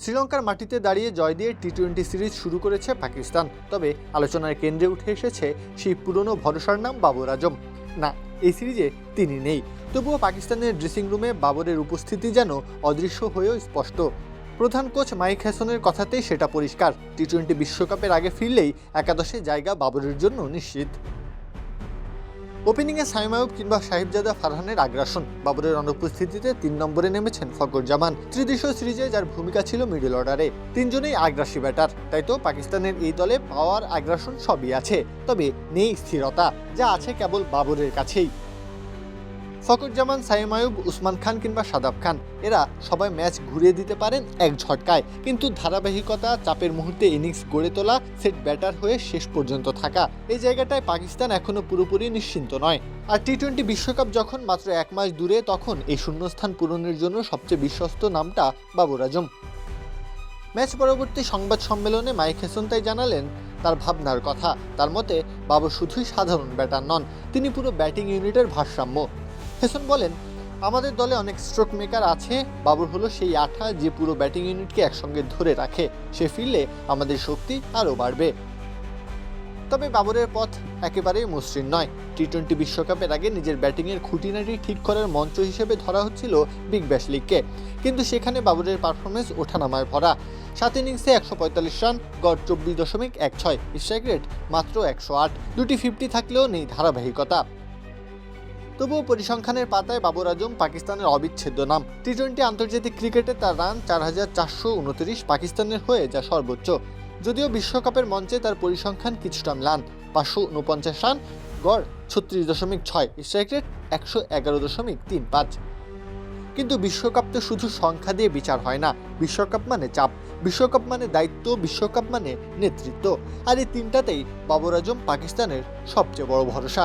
শ্রীলঙ্কার মাটিতে দাঁড়িয়ে জয় দিয়ে টি টোয়েন্টি সিরিজ শুরু করেছে পাকিস্তান। তবে আলোচনার কেন্দ্রে উঠে এসেছে সেই পুরনো ভরসার নাম বাবর আজম। না, এই সিরিজে তিনি নেই। তবুও পাকিস্তানের ড্রেসিং রুমে বাবরের উপস্থিতি যেন অদৃশ্য হয়েও স্পষ্ট। প্রধান কোচ মাইক হ্যাসনের কথাতেই সেটা পরিষ্কার। টি টোয়েন্টি বিশ্বকাপের আগে ফিরলেই একাদশে জায়গা বাবরের জন্য নিশ্চিত। ওপেনিংয়ে সাইম আয়ুব কিংবা সাহিবজাদা ফারহানের আগ্রাসন। বাবরের অনুপস্থিতিতে তিন নম্বরে নেমেছেন ফকর জামান ত্রিদেশীয় সিরিজে যার ভূমিকা ছিল মিডল অর্ডারে তিনজনেই আগ্রাসী ব্যাটার তাই তো পাকিস্তানের এই দলে পাওয়ার আগ্রাসন সবই আছে। তবে নেই স্থিরতা, যা আছে কেবল বাবরের কাছেই। ফকর জামান সাইম আয়ুব, উসমান খান কিংবা সাদাব খান, এরা সবাই ম্যাচ ঘুরিয়ে দিতে পারেন এক ঝটকায়। কিন্তু ধারাবাহিকতা, চাপের মুহূর্তে ইনিংস গড়ে তোলা, সেট ব্যাটার হয়ে শেষ পর্যন্ত থাকা, এই জায়গাটায় পাকিস্তান এখনও পুরোপুরি নিশ্চিন্ত নয়। আর টি টোয়েন্টি বিশ্বকাপ যখন মাত্র এক মাস দূরে, তখন এই শূন্যস্থান পূরণের জন্য সবচেয়ে বিশ্বস্ত নামটা বাবর আজম। ম্যাচ পরবর্তী সংবাদ সম্মেলনে মাইক হেসন তাই জানালেন, তার ভাবনার কথা। তার মতে বাবু শুধুই সাধারণ ব্যাটার নন, তিনি পুরো ব্যাটিং ইউনিটের ভারসাম্য। হেসন বলেন, আমাদের দলে অনেক স্ট্রোক মেকার আছে। বাবর হলো সেই আঠা যে পুরো ব্যাটিং ইউনিটকে একসঙ্গে ধরে রাখে। সে ফিরলে আমাদের শক্তি আরও বাড়বে। তবে বাবরের পথ একেবারেই মসৃণ নয়। টি টোয়েন্টি বিশ্বকাপের আগে নিজের ব্যাটিংয়ের খুঁটিনাটি ঠিক করার মঞ্চ হিসেবে ধরা হচ্ছিল বিগ ব্যাশ লিগকে কিন্তু সেখানে বাবরের পারফরমেন্স ওঠানামায় ভরা। সাত ইনিংসে একশো পঁয়তাল্লিশ রান গড় চব্বিশ দশমিক এক ছয়। স্ট্রাইক রেট মাত্র একশো আট। দুটি ফিফটি থাকলেও নেই ধারাবাহিকতা। তবুও পরিসংখ্যানের পাতায় বাবর আজম পাকিস্তানের অবিচ্ছেদ্য নাম। টি টোয়েন্টি আন্তর্জাতিক ক্রিকেটে তার রান চার হাজার চারশো উনত্রিশ পাকিস্তানের হয়ে যা সর্বোচ্চ। যদিও বিশ্বকাপের মঞ্চে তার পরিসংখ্যান কিছুটা ম্লান, পাঁচশো উনপঞ্চাশ রান, গড় ছত্রিশ দশমিক ছয়, স্ট্রাইক রেট একশো এগারো দশমিক তিন পাঁচ। কিন্তু বিশ্বকাপ তো শুধু সংখ্যা দিয়ে বিচার হয় না, বিশ্বকাপ মানে চাপ, বিশ্বকাপ মানে দায়িত্ব, বিশ্বকাপ মানে নেতৃত্ব। আর এই তিনটাতেই বাবর আজম পাকিস্তানের সবচেয়ে বড় ভরসা।